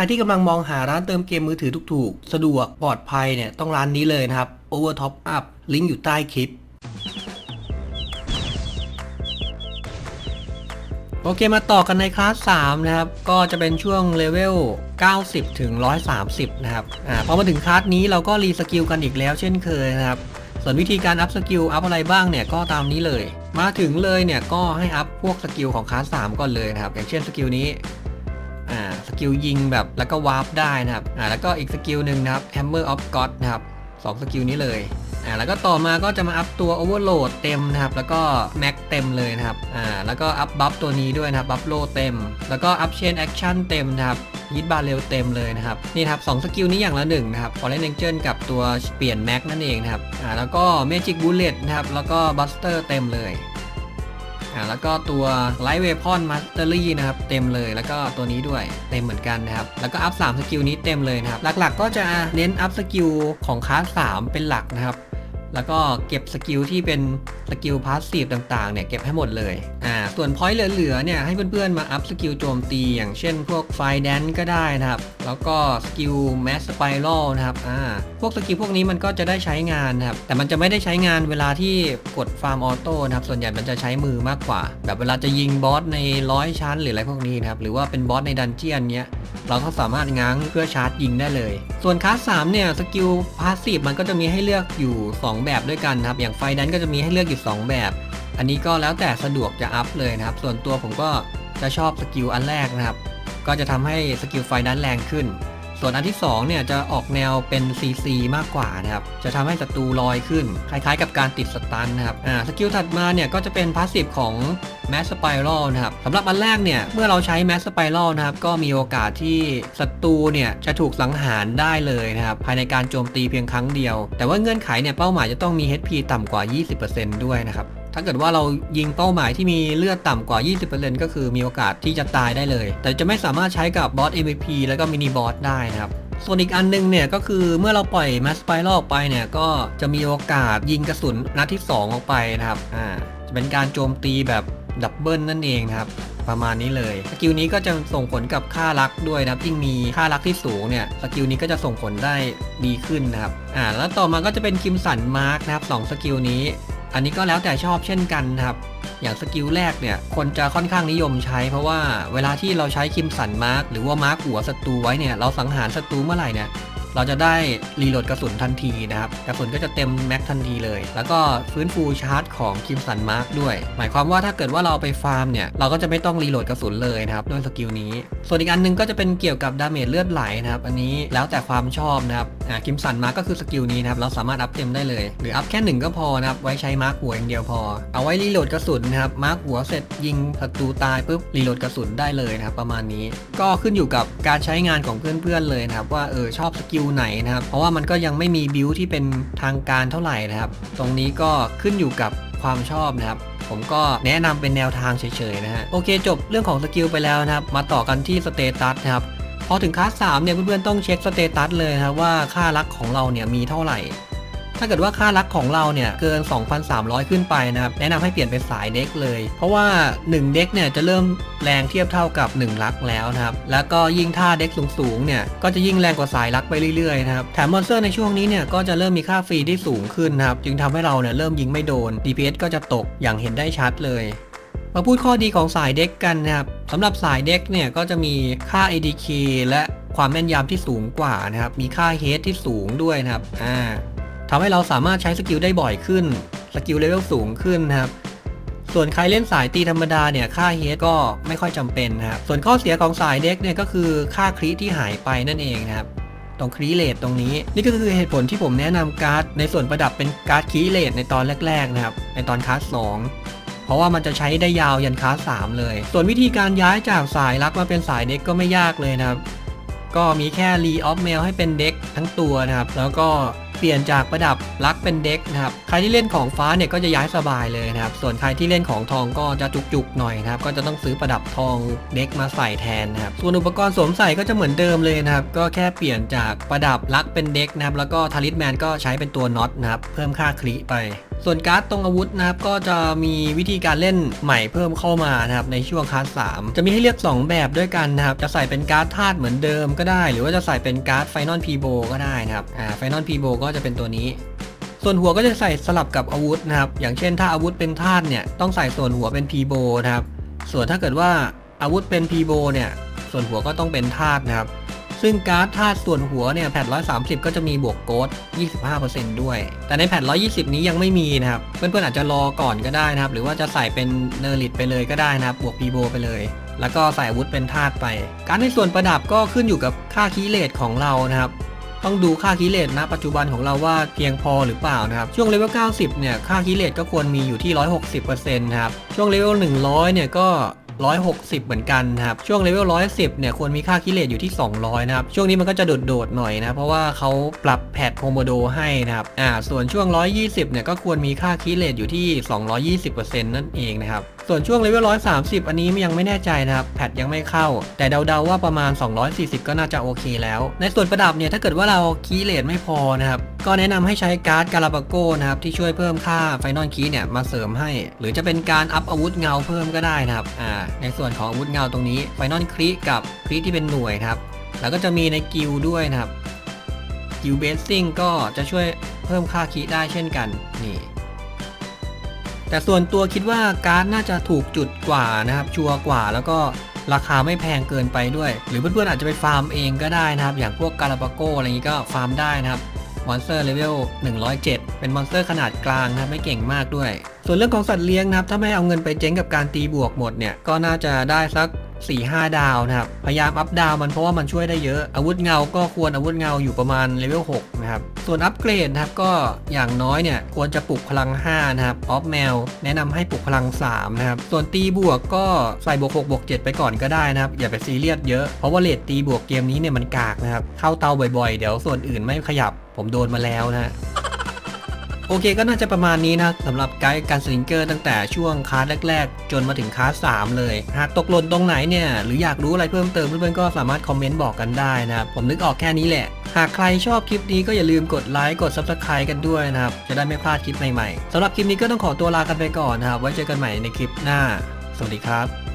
รที่กำลังมองหาร้านเติมเกมมือถือถูกๆ สะดวกปลอดภัยเนี่ยต้องร้านนี้เลยนะครับ Over Top Up ลิงก์อยู่ใต้คลิป โอเคมาต่อกันในคลาส 3 นะครับ ก็จะเป็นช่วงเลเวล 90 ถึง 130 นะครับ อ่าพอมาถึงคลาสนี้เราก็รีสกิลกันอีกแล้วเช่นเคยนะครับ ส่วนวิธีการอัพสกิลอัพอะไรบ้างเนี่ยก็ตามนี้เลย มาถึงเลยเนี่ยก็ให้อัพพวกสกิลของคลาส 3 ก่อนเลยนะครับ อย่างเช่นสกิลนี้ อ่าสกิลยิงแบบแล้วก็วาร์ปได้นะครับอ่าแล้วก็อีกสกิลหนึ่งนะครับ Hammer of God นะครับสองสกิลนี้เลยอ่าแล้วก็ต่อมาก็จะมาอัพตัว Overload เต็มนะครับ แล้วก็ Max เต็มเลยนะครับอ่าแล้วก็อัพบัฟตัวนี้ด้วยนะครับบัฟโลเต็ม แล้วก็อัพ Chain Action เต็มนะครับยิดบาเรลเต็มเลยนะครับนี่ครับสองสกิลนี้อย่างละหนึ่งนะครับ Fallen Angel กับตัวเปลี่ยน Max นั่นเองนะครับอ่าแล้วก็ Magic Bullet นะครับแล้วก็ Buster เต็มเลย อ่าแล้วก็ตัว Light Weapon Mastery นะครับเต็มเลยแล้วก็ตัวนี้ด้วยเต็มเหมือนกันนะครับแล้วก็อัพ3สกิลนี้เต็มเลยนะครับหลักๆ ก็จะเน้นอัพสกิลของคลาส3เป็นหลักนะครับ แล้วก็เก็บสกิลที่เป็นสกิลพาสซีฟต่างๆเนี่ยเก็บให้หมดเลยอ่าส่วนพอยต์เหลือๆเนี่ยให้เพื่อนๆมาอัพสกิลโจมตี อย่างเช่นพวกไฟแดนก็ได้นะครับ แล้วก็สกิลแมสสไปรัลนะครับอ่าพวกสกิลพวกนี้มันก็จะได้ใช้งานนะครับ แต่มันจะไม่ได้ใช้งานเวลาที่กดฟาร์มออโต้นะครับ ส่วนใหญ่มันจะใช้มือมากกว่า แบบเวลาจะยิงบอสในร้อยชั้น หรืออะไรพวกนี้นะครับ หรือว่าเป็นบอสในดันเจียนเนี้ยเราก็สามารถง้างเพื่อชาร์จยิงได้เลย ส่วนคลาส3เนี่ยสกิลพาสซีฟมันก็จะมีให้เลือกอยู่ 2แบบด้วยกันนะครับ อย่างไฟนั้นก็จะมีให้เลือกอยู่ 2 แบบ อันนี้ก็แล้วแต่สะดวกจะอัพเลยนะครับ ส่วนตัวผมก็จะชอบสกิลอันแรกนะครับ ก็จะทำให้สกิลไฟนั้นแรงขึ้น ส่วนอันที่2เนี่ยจะออกแนวเป็น CC มากกว่านะครับ จะทำให้ศัตรูลอยขึ้น คล้ายๆกับการติดสตันนะครับ อ่า สกิลถัดมาเนี่ยก็จะเป็นพาสซีฟของแมสสไปรัลนะครับสำหรับอันแรกเนี่ยเมื่อเราใช้แมสสไปรัลนะครับก็มีโอกาสที่ศัตรูเนี่ยจะถูกสังหารได้เลยนะครับภายในการโจมตีเพียงครั้งเดียว แต่ว่าเงื่อนไขเนี่ยเป้าหมายจะต้องมี HP ต่ำกว่า 20%ด้วยนะครับ ถ้าเกิดว่าเรายิงเป้าหมายที่มีเลือดต่ำกว่า 20%ก็คือมีโอกาสที่จะตายได้เลย แต่จะไม่สามารถใช้กับบอส MVP แล้วก็มินิบอสได้นะครับส่วนอีกอันหนึงเนี่ยก็คือเมื่อเราปล่อยแมสไปรัลออกไปเนี่ยก็จะมีโอกาสยิงกระสุนนัดที่ 2 ออกไปนะครับอ่าจะเป็นการโจมตีแบบดับเบิลนั่นเองครับประมาณนี้เลยสกิลนี้ก็จะส่งผลกับค่ารักด้วยนะครับยิ่งมีค่ารักที่สูงเนี่ยสกิลนี้ก็จะส่งผลได้ดีขึ้นนะครับอ่าแล้วต่อมาก็จะเป็นคิมสันมาร์กนะครับสองสกิลนี้ อันนี้ก็แล้วแต่ชอบเช่นกันครับ อย่างสกิลแรกเนี่ย คนจะค่อนข้างนิยมใช้ เพราะว่าเวลาที่เราใช้คิมสันมาร์กหรือว่ามาร์กหัวศัตรูไว้เนี่ย เราสังหารศัตรูเมื่อไหร่เนี่ย เราจะได้รีโหลดกระสุนทันทีนะครับกระสุนก็จะเต็มแม็กทันทีเลย แล้วก็ฟื้นฟูชาร์จของคิมสันมาร์กด้วย หมายความว่าถ้าเกิดว่าเราไปฟาร์มเนี่ยเราก็จะไม่ต้องรีโหลดกระสุนเลยนะครับด้วยสกิลนี้ ส่วนอีกอันหนึงก็จะเป็นเกี่ยวกับดาเมจเลือดไหลนะครับอันนี้แล้วแต่ความชอบนะครับอ่าคิมสันมาร์กก็คือสกิลนี้นะครับเราสามารถอัพเต็มได้เลย หรืออัพแค่หนึ่งก็พอนะครับไว้ใช้มาร์กหัวอย่างเดียวพอ เอาไว้รีโหลดกระสุนนะครับมาร์กหัวเสร็จยิงศัตรูตายปุ๊บรีโหลดกระสุนได้เลยนะครับประมาณนี้ ก็ขึ้นอยู่กับการใช้งานของเพื่อนๆเลยนะครับว่าเออชอบสกิลไหนนะครับ เพราะว่ามันก็ยังไม่มีบิวที่เป็นทางการเท่าไหร่นะครับ ตรงนี้ก็ขึ้นอยู่กับความชอบนะครับผมก็แนะนำเป็นแนวทางเฉยๆนะฮะโอเคจบเรื่องของสกิลไปแล้วนะครับ มาต่อกันที่สเตตัสนะครับพอถึงคลาส3เนี่ยเพื่อนๆต้องเช็คสเตตัสเลยนะครับว่าค่ารักของเราเนี่ยมีเท่าไหร่ ถ้าเกิดว่าค่ารักของเราเนี่ยเกิน 2,300 ขึ้นไปนะครับแนะนำให้เปลี่ยนเป็นสายเด็กเลย เพราะว่า 1 เด็กเนี่ยจะเริ่มแรงเทียบเท่ากับ 1 ลักแล้วนะครับแล้วก็ยิ่งท่าเด็กสูงๆเนี่ยก็จะยิ่งแรงกว่าสายลักไปเรื่อยๆนะครับแถมมอนสเตอร์ในช่วงนี้เนี่ยก็จะเริ่มมีค่าฟรีที่สูงขึ้นนะครับจึงทำให้เราเนี่ยเริ่มยิงไม่โดน DPS ก็จะตกอย่างเห็นได้ชัดเลยมาพูดข้อดีของสายเด็กกันนะครับสำหรับสายเด็กเนี่ยก็จะมีค่า ADK และความแม่นยำที่สูงกว่านะครับ มีค่า H ที่สูงด้วยนะครับ อ่า ทำให้เราสามารถใช้สกิลได้บ่อยขึ้น สกิลเลเวลสูงขึ้นนะครับ ส่วนใครเล่นสายตีธรรมดาเนี่ยค่า H ก็ไม่ค่อยจำเป็นนะครับ ส่วนข้อเสียของสายเด็กเนี่ยก็คือค่าคริที่หายไปนั่นเองนะครับตรงครีเลตตรงนี้ นี่ก็คือเหตุผลที่ผมแนะนำการ์ดในส่วนประดับเป็นการ์ดครีเลตในตอนแรกๆนะครับ ในตอนคลาสสองเพราะว่ามันจะใช้ได้ยาวยันคลาสสามเลย ส่วนวิธีการย้ายจากสายลักมาเป็นสายเด็กก็ไม่ยากเลยนะครับ ก็มีแค่รีออฟเมลให้เป็นเด็กทั้งตัวนะครับ แล้วก็ เปลี่ยนจากประดับลักเป็นเด็กนะครับใครที่เล่นของฟ้าเนี่ยก็จะย้ายสบายเลยนะครับส่วนใครที่เล่นของทองก็จะจุกๆหน่อยนะครับก็จะต้องซื้อประดับทองเด็กมาใส่แทนนะครับส่วนอุปกรณ์สวมใส่ก็จะเหมือนเดิมเลยนะครับก็แค่เปลี่ยนจากประดับลักเป็นเด็กนะครับแล้วก็ทาริสแมนก็ใช้เป็นตัวน็อตนะครับเพิ่มค่าคลิไป ส่วนการ์ดตรงอาวุธนะครับก็จะมีวิธีการเล่นใหม่เพิ่มเข้ามานะครับในช่วงคลาสจะมีให้เลือก 2 แบบด้วยกันนะครับจะใส่เป็นการ์ดธาตุเหมือนเดิมก็ได้ หรือว่าจะใส่เป็นการ์ดไฟนอลพีโบก็ได้นะครับอ่าไฟนอลพีโบก็จะเป็นตัวนี้ส่วนหัวก็จะใส่สลับกับอาวุธนะครับ อย่างเช่นถ้าอาวุธเป็นธาตุเนี่ยต้องใส่ส่วนหัวเป็นพีโบนะครับ ส่วนถ้าเกิดว่าอาวุธเป็นพีโบเนี่ย ส่วนหัวก็ต้องเป็นธาตุนะครับ ซึ่งการ์ดธาตุส่วนหัวเนี่ยแพท130 ก็จะมีบวกโกด25%ด้วย แต่ในแพท120 นี้ยังไม่มีนะครับ เพื่อนๆอาจจะรอก่อนก็ได้นะครับ หรือว่าจะใส่เป็นเนอริตไปเลยก็ได้นะครับ บวกพีโบไปเลย แล้วก็ใส่อาวุธเป็นธาตุไป การในส่วนประดับก็ขึ้นอยู่กับค่าคีเลตของเรานะครับต้องดูค่าคิเลตนะปัจจุบันของเราว่าเพียงพอหรือเปล่านะครับ ช่วงเลเวล 90 เนี่ย ค่าคิเลตก็ควรมีอยู่ที่ 160%นะครับ ช่วงเลเวล 100 เนี่ยก็ 160 เหมือนกันนะครับ ช่วงเลเวล110 เนี่ยควรมีค่าคิเลตอยู่ที่ 200 นะครับ ช่วงนี้มันก็จะโดดๆหน่อยนะ เพราะว่าเขาปรับแพทโฮโมโดให้นะครับ อ่า ส่วนช่วง 120 เนี่ยก็ควรมีค่าคิเลตอยู่ที่ 220%นั่นเองนะครับ ส่วนช่วงเลเวล130 อันนี้ยังไม่แน่ใจนะครับ แพทยังไม่เข้า แต่เดาๆว่าประมาณ 240 ก็น่าจะโอเคแล้ว ในส่วนประดับเนี่ยถ้าเกิดว่าเราคีเลทไม่พอนะครับก็แนะนำให้ใช้การ์ดกาลาบาโก้นะครับที่ช่วยเพิ่มค่าไฟนอลคีเนี่ยมาเสริมให้ หรือจะเป็นการอัพอาวุธเงาเพิ่มก็ได้นะครับอ่าในส่วนของอาวุธเงาตรงนี้ไฟนอลครีกับครีที่เป็นหน่วยครับแล้วก็จะมีในกิลด้วยนะครับกิลเบสซิ่งก็จะช่วยเพิ่มค่าคีได้เช่นกันนี่ แต่ส่วนตัวคิดว่าการ์ดน่าจะถูกจุดกว่านะครับ ชัวร์กว่าแล้วก็ราคาไม่แพงเกินไปด้วย หรือเพื่อนๆอาจจะไปฟาร์มเองก็ได้นะครับ อย่างพวกกาลาปาโกอะไรอย่างนี้ก็ฟาร์มได้นะครับมอนสเตอร์เลเวล107 เป็นมอนสเตอร์ขนาดกลางนะครับไม่เก่งมากด้วย ส่วนเรื่องของสัตว์เลี้ยงนะครับ ถ้าไม่เอาเงินไปเจ๊งกับการตีบวกหมดเนี่ย ก็น่าจะได้สัก 4-5 ดาวนะครับ พยายามอัพดาวมันเพราะว่ามันช่วยได้เยอะ อาวุธเงาก็ควรอาวุธเงาอยู่ประมาณเลเวล6นะครับ ส่วนอัปเกรดนะครับก็อย่างน้อยเนี่ยควรจะปลุกพลัง 5 นะครับ ออฟแมวแนะนำให้ปลุกพลัง 3 นะครับ ส่วนตีบวกก็ใส่บวก6บวก7ไปก่อนก็ได้นะครับ อย่าไปซีเรียสเยอะ เพราะว่าเลทตีบวกเกมนี้เนี่ยมันกากนะครับ เข้าเตาบ่อยๆ เดี๋ยวส่วนอื่นไม่ขยับ ผมโดนมาแล้วนะฮะ โอเคก็น่าจะประมาณนี้นะสำหรับไกด์การสลิงเกอร์ตั้งแต่ช่วงคลาสแรก ๆ จนมาถึงคลาส3เลย หากตกหล่นตรงไหนเนี่ย หรืออยากรู้อะไรเพิ่มเติมเพื่อนๆก็สามารถคอมเมนต์บอกกันได้นะครับผมนึกออกแค่นี้แหละ หากใครชอบคลิปนี้ก็อย่าลืมกดไลค์กด Subscribe กันด้วยนะครับจะได้ไม่พลาดคลิปใหม่ๆสำหรับคลิปนี้ก็ต้องขอตัวลากันไปก่อนนะครับไว้เจอกันใหม่ในคลิปหน้า สวัสดีครับ